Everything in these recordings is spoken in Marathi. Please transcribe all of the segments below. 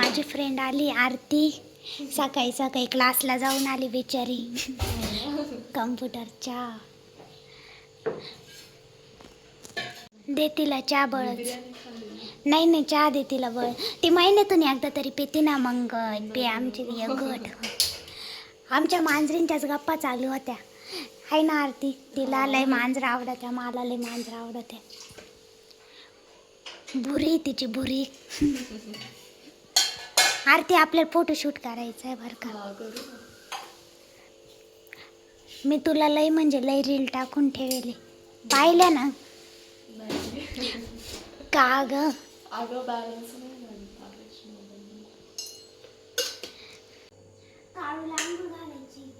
माझी फ्रेंड आली आरती. सकाळी सकाळी क्लासला जाऊन आली बिचारी. कम्प्युटरच्या दे तिला चहा बळच. नाही नाही चहा दे तिला बळ. ती महिन्यातून एकदा तरी पिते ना मग. पे आमची घट. आमच्या मांजरींच्याच गप्पा चालू होत्या. आहे ना आरती तिला लय मांजरं आवडत्या मला लय मांजरं आवडत्या. बुरी तिची बुरी आरती आपल्याला फोटोशूट करायचं आहे बरं का. मी तुला लय म्हणजे लय रील टाकून ठेवले. पाहिल्या ना? का ग? अगं बॅलन्स नाही झाली काळूला अंघोळ घालायची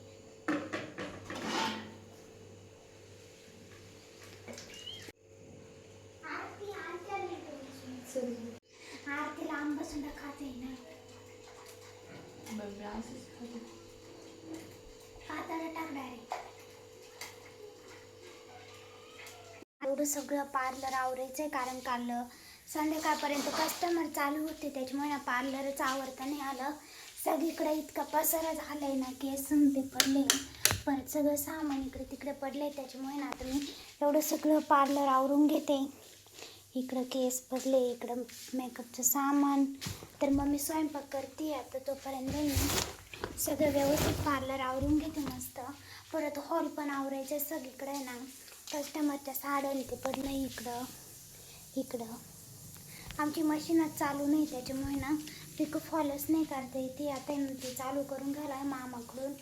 आरती आरती आली इकडे. आरतीला आंबा सुद्धा खाते ना हाताला टाक डायरेक्ट एवढं सगळं पार्लर आवरायचंय कारण काल संध्याकाळपर्यंत कस्टमर चालू होते त्याच्यामुळे ना पार्लरच आवडता नाही आलं. सगळीकडे इतका पसारा झालाय ना केस ते पडले परत सगळं सामान इकडे तिकडे पडले त्याच्यामुळे ना आता मी एवढं सगळं पार्लर आवरून घेते. इकडं केस पडले इकडं मेकअपचं सामान. तर मग मी स्वयंपाक करते आता तोपर्यंत मी सगळं व्यवस्थित पार्लर आवरून घेते मस्त. परत हॉल पण आवरायचं सगळीकडे आहे ना. कस्टमरच्या साड्या आणि ते पडलं इकडं. इकडं. आमची मशीनच चालू नाही त्याच्यामुळे ना पिको फॉलच नाही करता येते. आता ते चालू करून घ्यायला आहे मामाकडून.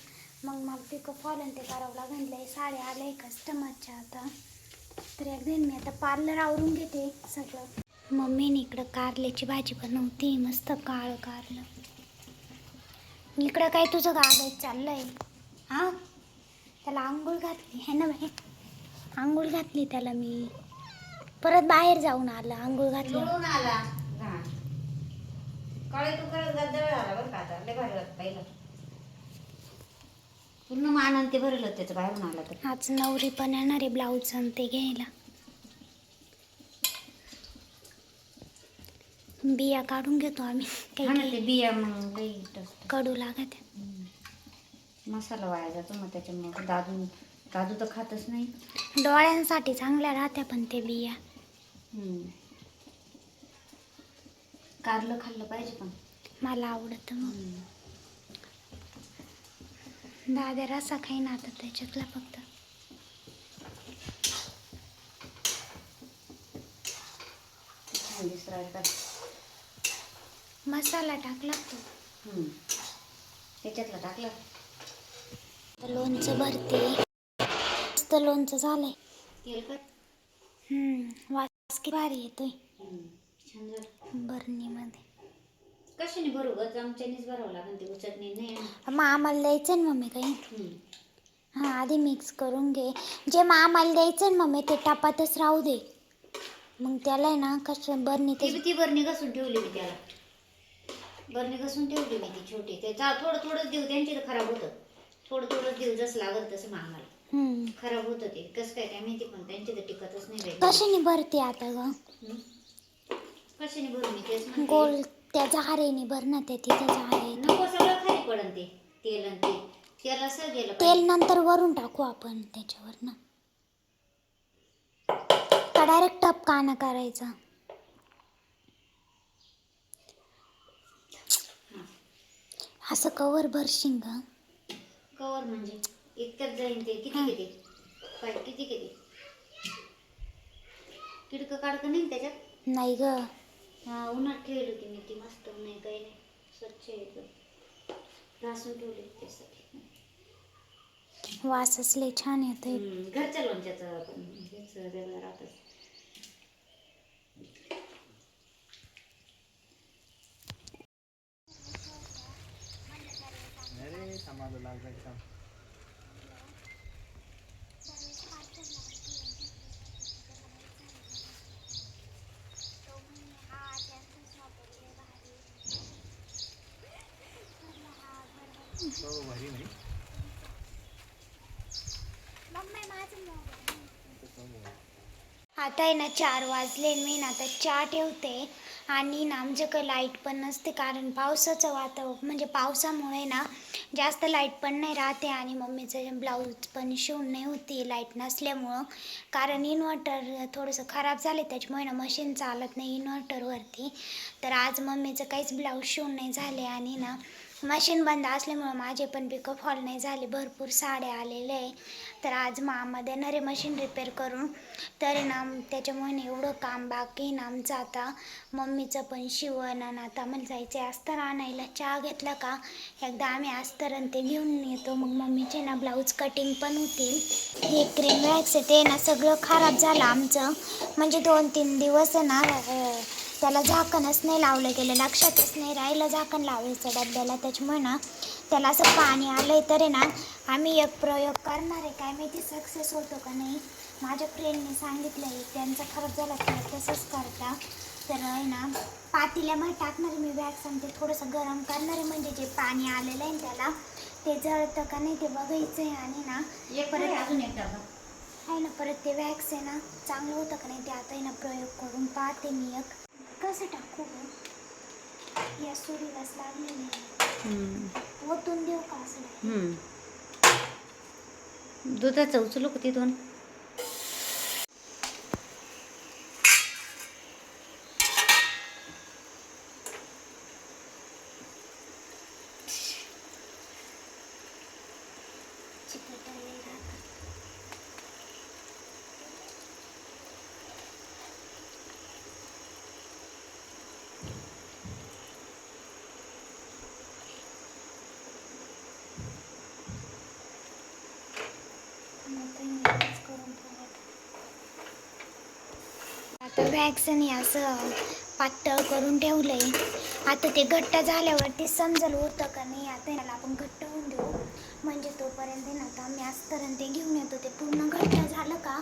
मग मग पिको फॉल ते करावं लागेल. लय साड्या आल्या कस्टमरच्या आता. तर एकदा मी आता पार्लर आवरून घेते सगळं. मम्मीने इकडं कारल्याची भाजी बनवते मस्त काळं कारलं. इकडं काय तुझं गाडं चाललं आहे हां? त्याला आंघोळ घातली आहे ना बाई? आंघोळ घातली त्याला मी. परत बाहेर जाऊन आला आंघोळ घातली. लोळून आला. घाण. काळे तू करत गद्दळ आला बरं का आता. लय भारी वाटत पहिलं. पूर्ण मानन ते भरलं त्याचं बाहेरून आला तर. आज नवरी पण येणार आहे ब्लाऊज आणि ते घ्यायला. बिया काढून घेतो आम्ही. हा ना काही ते बिया मग लई. कडू लागत आहे. मसाला वाया जातो मग त्याच्यामुळे. दादू दादू तर खातच नाही डोळ्यांसाठी चांगल्या राहत्या पण ते बिया हम्म. कारलं खाल्लं पाहिजे पण मला आवडतं मग हम्म. दाद्या रसा खाईन आता त्याच्यातला फक्त छान का? मसाला टाकला तो हम्म. त्याच्यातलं टाकलं लोणचं भरते मस्त लोणचं झालंय. हम्म, वास किती भारी येतोय. हम्म. छान झालं. बरणीमध्ये. कशाने भरू ग? चमच्यानेच भरावं लागेल ते उचटणी नाही. मग आम्हाला द्यायचं ना मम्मी काही? हम्म. हां आधी मिक्स करून घे. जे मग आम्हाला द्यायचं ना मम्मी ते टापातच राहू दे. मग त्याला आहे ना कसं बरणी ती ते बी ती बरणी घासून ठेवली मी त्याला. बरणी घासून ठेवली मी ती छोटी. ते चा थोडं थोडंच देऊ त्यांची तर खराब होतं. थोडं थोडंच देऊ जसं लागत तसं मागायला. खराब होतं ते कसं काय काय माहिती पण त्यांची तर टिकतच नाही बाई. कशाने भरते आता ग? कशाने भरू मी? तेच म्हणते. गोल त्या झारेने भर ना त्या तिथं झारे नको सगळं खाली पडन ते. तेल आणि ते. तेल असं गेलं तेल. नंतर वरून टाकू आपण त्याच्यावर ना. का डायरेक्ट टप काना करायचा. असं कवर भरशील का कवर म्हणजे? इतक्यात जाईन ते. किती. किती? काय किती किती? किडकं काढकं नाही ना त्याच्यात? नाही ग. हा उन्हात ठेवली होती मी ती मस्त नाही काही नाही. स्वच्छ आहे एकदम. घासून ठेवली होती त्यासाठी. वास असले छान येतोय. हम्म, घरच्या लोणच्याचं पण हेच वेगळं आता आहे ना चार वाजले मी ना आता चहा ठेवते. आणि ना आमच्याकडे लाइट पण नसते कारण पावसाचं वातावरण म्हणजे पावसामुळे ना जास्त लाइट पण नाही राहते आणि मम्मीचं ब्लाऊज पण शिवून नाही होती लाइट नसल्यामुळं. कारण इन्व्हर्टर थोडंसं खराब झाले त्याच्यामुळे ना मशीन चालत नाही इन्व्हर्टरवरती तर आज मम्मीचं काहीच ब्लाऊज शिवून नाही झाले आणि ना मशीन बंद असल्यामुळं माझे पण पिकअप हॉल नाही झाले. भरपूर साड्या आलेले आहे. तर आज मामा देणार आहे मशीन रिपेअर करून तर ना त्याच्यामुळे ना एवढं काम बाकी ना आमचं आता. मम्मीचं पण शिवण आणि आता आम्हाला जायचं आहे अस्तर आणायला. चहा घेतला का? एकदा आम्ही अस्तर आणि ते घेऊन येतो. मग मम्मीचे ना ब्लाऊज कटिंग पण होतील. हे क्रीम वॅक्स आहे ते ना सगळं खराब झालं आमचं. म्हणजे दोन तीन दिवस ना त्याला झाकणच नाही लावलं गेलं लक्षातच नाही राहिलं झाकण लावायचं डब्याला. त्याच्यामुळे ना त्याला असं पाणी आलं आहे तर आहे ना आम्ही एक प्रयोग करणार आहे. काय माहिती सक्सेस होतो का नाही? माझ्या फ्रेंडने सांगितलं आहे त्यांचा खराब झाला तर तसंच करता. तर आहे ना पातेल्यामध्ये टाकणार मी वॅक्स आणि ते थोडंसं गरम करणार आहे. म्हणजे जे पाणी आलेलं आहे ना त्याला ते जळतं का नाही ते बघायचं आहे आणि ना परत अजून एक डबा. आहे ना परत ते वॅक्स आहे ना चांगलं होतं का नाही ते आता आहे ना प्रयोग करून पाहते मी एक. कसं टाकू गं? या सुरीलाच लागलेली आहे. ओतून देऊ का असं? दुधाचं उचलू का तिथून? चिकटायला राहतं. आता मी हेच करून ठेवत. वॅक्सने असं पातळ करून ठेवलंय. आता ते घट्ट झाल्यावरती समजल होतं का नाही आता याला आपण घट्ट होऊन देऊ. म्हणजे तोपर्यंत ना आता आम्ही आणि ते घेऊन येतो. ते पूर्ण घट्ट झालं का?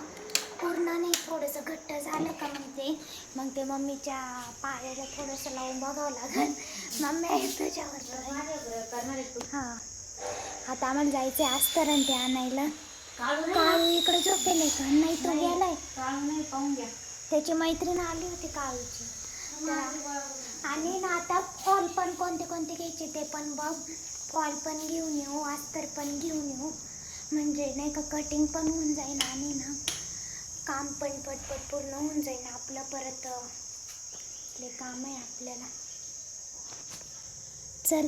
पूर्ण नाही थोडंसं घट्ट झालं का ते मग ते मम्मीच्या पायाला थोडंसं लावून बघावं लागेल. मम्मी आहे तुझ्यावर हां. आता आम्हाला जायचं आहे आणि ते आणायला. काळू इकडे झोपेले का? नाही तो गेलाय. नाही पाहून घ्या. त्याची मैत्रीण आली होती काळूची तर- आणि ना आता फॉल पण कोणते कोणते घ्यायचे ते पण बघ. फॉल पण घेऊन येऊ अस्तर पण घेऊन येऊ. म्हणजे नाही का कटिंग पण होऊन जाईल आणि ना काम पण पटपट पूर्ण होऊन जाईल आपलं परत. अं, ले काम आहे आपल्याला. चल.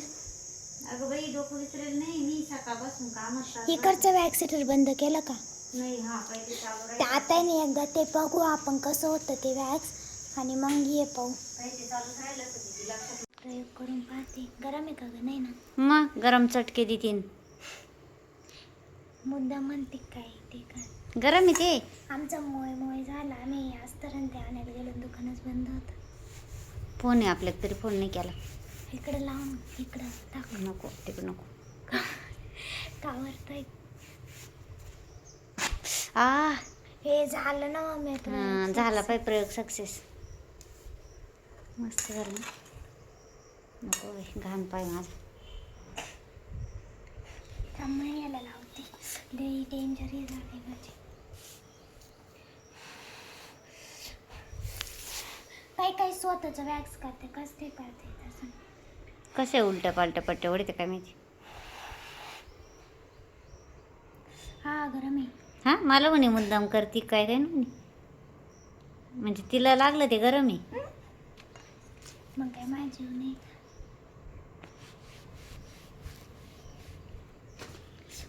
अगं बाई डोकं विसरेल नाही. मी सकाळपासून कामात इकडचं वॅक्सिटर बंद केलं का? नाही हा पहिले चालू ते राहील. आता नाही एकदा ते बघू आपण कसं होतं ते वॅक्स आणि मग ये पाहू. तर प्रयोग करून पाहते. गरम आहे का ग? नाही ना. मग गरम चटके देतीन. मुद्दा म्हणते काय ते काय. गरम आहे ते. आमचा मोय मोय झाला. आम्ही अस्तर आणि ते आणायला गेलो दुकानच बंद होतं. फोन आहे आपल्याला तरी फोन नाही केला. इकडे लावून इकडं टाक. नको तिकडे नको. कावरतोय आ हे झालं ना मम्मी हा, झाला पाय प्रयोग सक्सेस मस्त झालं नको बाई, घाण पाय माझा. त्यामुळे याला लावते. लई डेंजर हे झाले माझे. काही काही स्वतःचं वॅक्स करते कस ते करते तसं कसे उलट्या पालट्या पट्ट्या उडते काय माहिती? हा गरम आहे. हा मला म्हणे मुद्दाम करती काय काय ना म्हणे. म्हणजे तिला लागलं ते गरम आहे. मग काय माझी नाही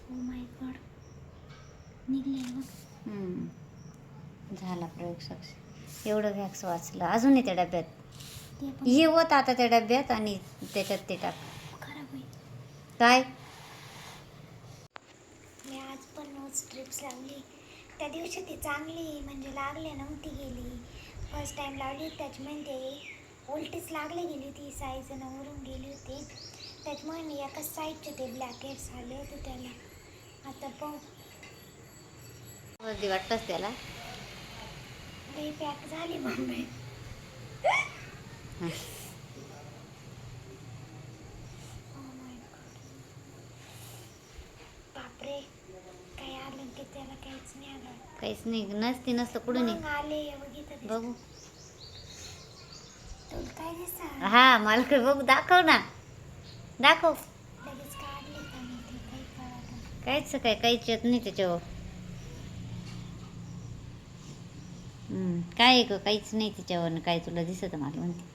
ओ माय गॉड. निघले मग हम्म. झाला प्रयोग सक्सेस. एवढं वॅक्स वाचलं. अजून आहे त्या डब्यात. ते पण ये होत आता त्या डब्यात आणि त्याच्यात ते टाक. काय मी आज पण नोज स्ट्रिप्स लावली त्या दिवशी ती चांगली म्हणजे लागले नव्हती गेली. फर्स्ट टाइम लावली त्याच्यामुळे ते उलटीच लागले गेली होती. साईज नवरून गेली होती. त्याच्यामुळे मी एकाच साईडचे ते ब्लॅक हेड्स आले होते त्याला. आता पण गर्दी वाटतंच त्याला. पॅक झाली मम्मी Oh my God. बापरे काही आलं की त्याला काहीच नाही आलं. काहीच नाही नसती नसतं कुठं मग नाही आले बघितलं ते. बघू. तुला काय दिसतं? हा मला काय बघ दाखव ना. दाखव. लगेच काढले का मी ते काही कळत काहीच काय काहीच येत नाही त्याच्यावर. हम्म, काय आहे ग काहीच नाही त्याच्यावर काय तुला दिसत मला म्हणते.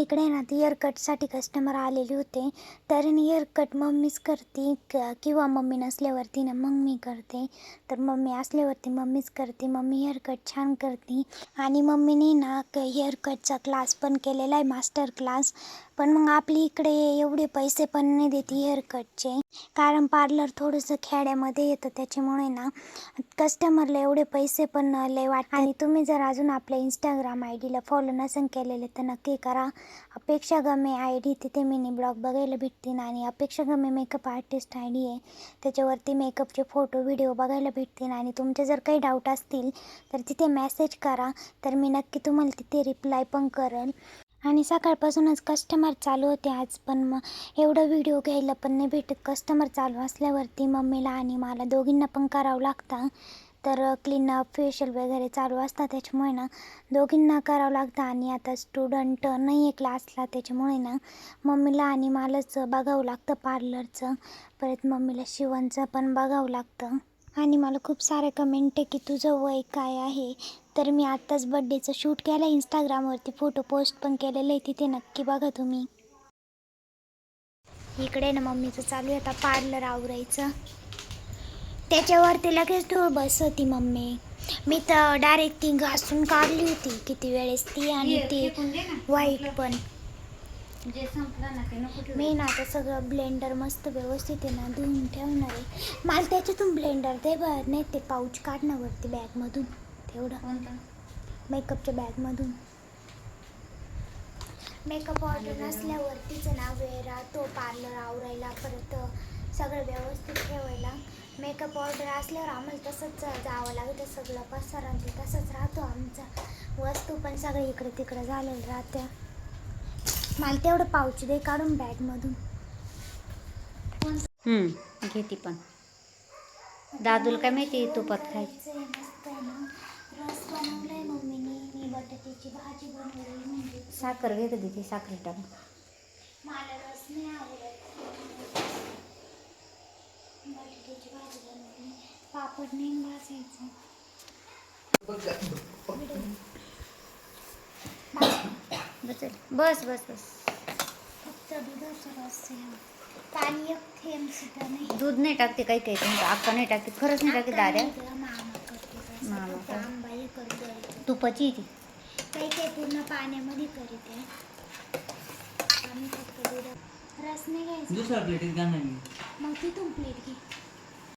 इकडे ना ती इयरकटसाठी कस्टमर आलेले होते. तर इयरकट मम्मीच करते क- किंवा मम्मी नसल्यावरती ना मग मी करते. तर मम्मी असल्यावरती मम्मीच करते. मम्मी हेअरकट छान करते. आणि मम्मीने ना क हेअरकटचा क्लास पण केलेला आहे मास्टर क्लास पण मग आपली इकडे एवढे पैसे पण नाही देते हेअरकटचे कारण पार्लर थोडंसं खेड्यामध्ये येतं त्याच्यामुळे ना कस्टमरला एवढे पैसे पण लय वाटत आणि तुम्ही जर अजून आपल्या इंस्टाग्राम आय डीला फॉलो नसेल केलेले तर नक्की करा. अपेक्षा गमे आय डी तिथे मिनी ब्लॉग बघायला भेटतील आणि Apeksha Game makeup artist I D आहे. त्याच्यावरती मेकअपचे फोटो व्हिडिओ बघायला भेटतील आणि तुमचे जर काही डाऊट असतील तर तिथे मेसेज करा. तर मी नक्की तुम्हाला तिथे रिप्लाय पण करेल आणि सकाळपासूनच कस्टमर चालू होते आज पण मग एवढं व्हिडिओ घ्यायला पण नाही भेटत. कस्टमर चालू असल्यावरती मम्मीला आणि मला दोघींना पण करावं लागतं. तर क्लीनअप फेशियल वगैरे चालू असतात त्याच्यामुळे ना दोघींना करावं लागतं. आणि आता स्टुडंट नाही आहे क्लासला त्याच्यामुळे ना मम्मीला आणि मलाच बघावं लागतं पार्लरचं परत मम्मीला शिवणचं पण बघावं लागतं. आणि मला खूप सारे कमेंट आहे की तुझं वय काय आहे? तर मी आत्ताच बड्डेचं शूट केलं आहे इंस्टाग्रामवरती फोटो पोस्ट पण केलेलं आहे तिथे. नक्की बघा तुम्ही. इकडे ना मम्मीचं चालू आहे. आता पार्लर आवरायचं. त्याच्यावरती लगेच धूळ बसवती मम्मी. मी तर डायरेक्ट ती घासून काढली होती. किती वेळेस ती आणि ती व्हाईट पण. मी ना आता सगळं ब्लेंडर मस्त व्यवस्थित आहे ना धुवून ठेवणार आहे. मला त्याच्यातून ब्लेंडर ते बघ नाही ते पाऊच काढणं वरती बॅगमधून तेवढं. कोणतं? मेकअपच्या बॅगमधून. मेकअप ऑर्डर नसल्यावरतीच ना वेळ राहतो पार्लर आवरायला परत सगळं व्यवस्थित ठेवायला. मेकअप ऑर्डर असल्यावर आम्हाला तसंच जावं लागतं. सगळं पसारा आणि ते तसंच राहतो आमचा. वस्तू पण सगळं इकडे तिकडे झालेलं राहत्या. मला तेवढं पाऊच दे काढून बॅगमधून. हम्म घेते पण. दादूला काय माहिती तुपात खायचं खायचं मस्त आहे ना. रस बनवलाय मम्मीने. मी बटाट्याची भाजी बनवली म्हणजे. साखर घेत तिथे साखर टाक मला रस नाही आवडत. बटाट्याची भाजी बनवली. पापड नाही भाजायचं. बस बस बस बस. फक्त दुधाचा रस आहे पाणी एक थेंब सुद्धा नाही. दूध नाही टाकते काही काही. तुमचं अक्का नाही टाकते खरंच नाही टाकते मामा. तसं. मामा का? आंबा हे करून द्यायचं. तुपाची ती काही काही पूर्ण पाण्यामध्ये करीते आम्ही फक्त दूध रस नाही घ्यायचा दुसऱ्या प्लेटीत घालणार मी मग तिथून प्लेट घे